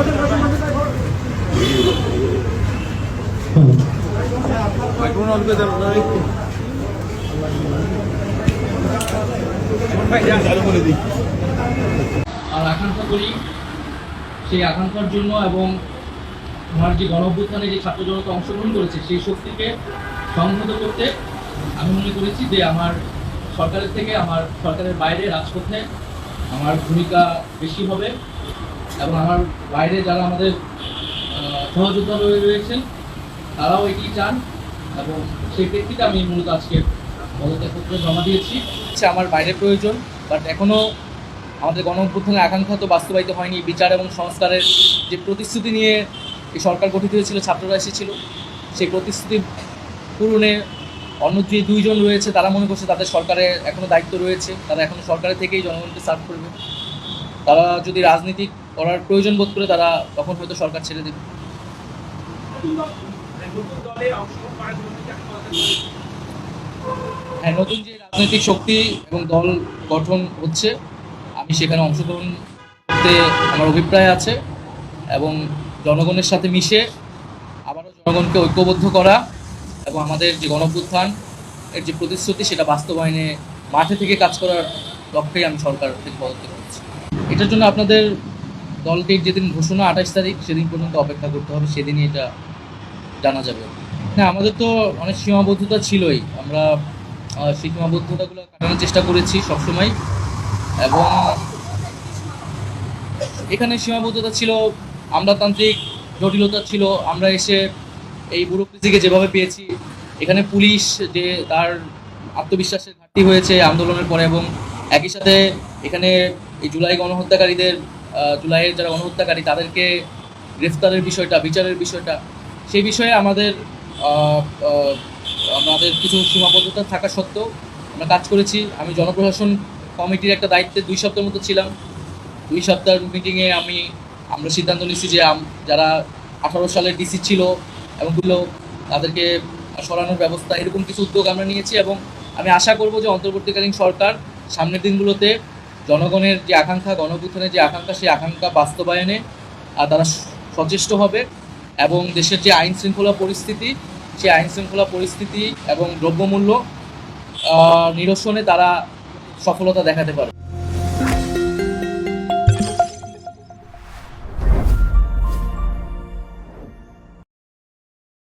আর আকাঙ্ক্ষা করি, সেই আকাঙ্ক্ষার জন্য এবং আমার যে গণভ্যুত্থানে যে ছাত্র জনতা অংশগ্রহণ করেছে, সেই শক্তিকে সংহত করতে আমি মনে করেছি যে আমার সরকারের থেকে, আমার সরকারের বাইরে রাজপথে আমার ভূমিকা বেশি হবে। এবং আমার বাইরে যারা আমাদের সহযোদ্ধা রয়ে রয়েছেন তারাও এটি চান এবং সেই প্রেক্ষিতে আমি মূলত আজকে পদত্যাগপত্র জমা দিয়েছি। হচ্ছে আমার বাইরে প্রয়োজন বাট এখনও আমাদের গণ আকাঙ্ক্ষা তো বাস্তবায়িত হয়নি। বিচার এবং সংস্কারের যে প্রতিশ্রুতি নিয়ে এই সরকার গঠিত হয়েছিল, ছাত্ররা এসেছিল, সেই প্রতিশ্রুতি পূরণে অন্য যে দুইজন রয়েছে, তারা মনে করছে তাদের সরকারের এখনও দায়িত্ব রয়েছে, তারা এখনও সরকারের থেকেই জনগণকে সার্ভ করবে। তারা যদি রাজনীতি করার প্রয়োজন বোধ করে তারা তখন হয়তো সরকার ছেড়ে দেবে। হ্যাঁ নতুন যে রাজনৈতিক শক্তি এবং দল গঠন হচ্ছে, আমি সেখানে অংশগ্রহণ করতে আমার অভিপ্রায় আছে এবং জনগণের সাথে মিশে আবারও জনগণকে ঐক্যবদ্ধ করা এবং আমাদের যে গণভ্যুত্থান এর যে প্রতিশ্রুতি, সেটা বাস্তবায়নে মাঠে থেকে কাজ করার লক্ষ্যেই আমি সরকার থেকে পদত্যাগ করছি এটার জন্য আপনাদের দলকে যেদিন ঘোষণা আঠাশ তারিখ, সেদিন পর্যন্ত অপেক্ষা করতে হবে, সেদিনই এটা জানা যাবে। হ্যাঁ আমাদের তো অনেক সীমাবদ্ধতা ছিলই। আমরা সেই সীমাবদ্ধতাগুলো কাটানোর চেষ্টা করেছি সবসময়। এবং এখানে সীমাবদ্ধতা ছিল, আমলাতান্ত্রিক জটিলতা ছিল, আমরা এসে এই ব্যুরোক্রেসিকে যেভাবে পেয়েছি, এখানে পুলিশ যে তার আত্মবিশ্বাসের ঘাটতি হয়েছে আন্দোলনের পরে এবং একই সাথে এখানে এই জুলাই গণহত্যাকারীদের জুলাইয়ের যারা গণহত্যাকারী তাদেরকে গ্রেফতারের বিষয়টা, বিচারের বিষয়টা, সেই বিষয়ে আমাদের আমাদের কিছু সীমাবদ্ধতা থাকা সত্ত্বেও আমরা কাজ করেছি। আমি জনপ্রশাসন কমিটির একটা দায়িত্বে দুই সপ্তাহের মতো ছিলাম। দুই সপ্তাহের মিটিংয়ে আমি, আমরা সিদ্ধান্ত নিচ্ছি যে যারা আঠারো সালের ডিসি ছিল এবংগুলো তাদেরকে সরানোর ব্যবস্থা, এরকম কিছু উদ্যোগ আমরা নিয়েছি এবং আমি আশা করব যে অন্তর্বর্তীকালীন সরকার সামনের দিনগুলোতে জনগণের যে আকাঙ্ক্ষা গণভূথানের যে আকাঙ্ক্ষা, সেই আকাঙ্ক্ষা বাস্তবায়নে তারা সচেষ্ট হবে এবং দেশের যে আইন শৃঙ্খলা পরিস্থিতি, সেই আইন শৃঙ্খলা পরিস্থিতি এবং দ্রব্যমূল্য নিরসনে তারা সফলতা দেখাতে পারে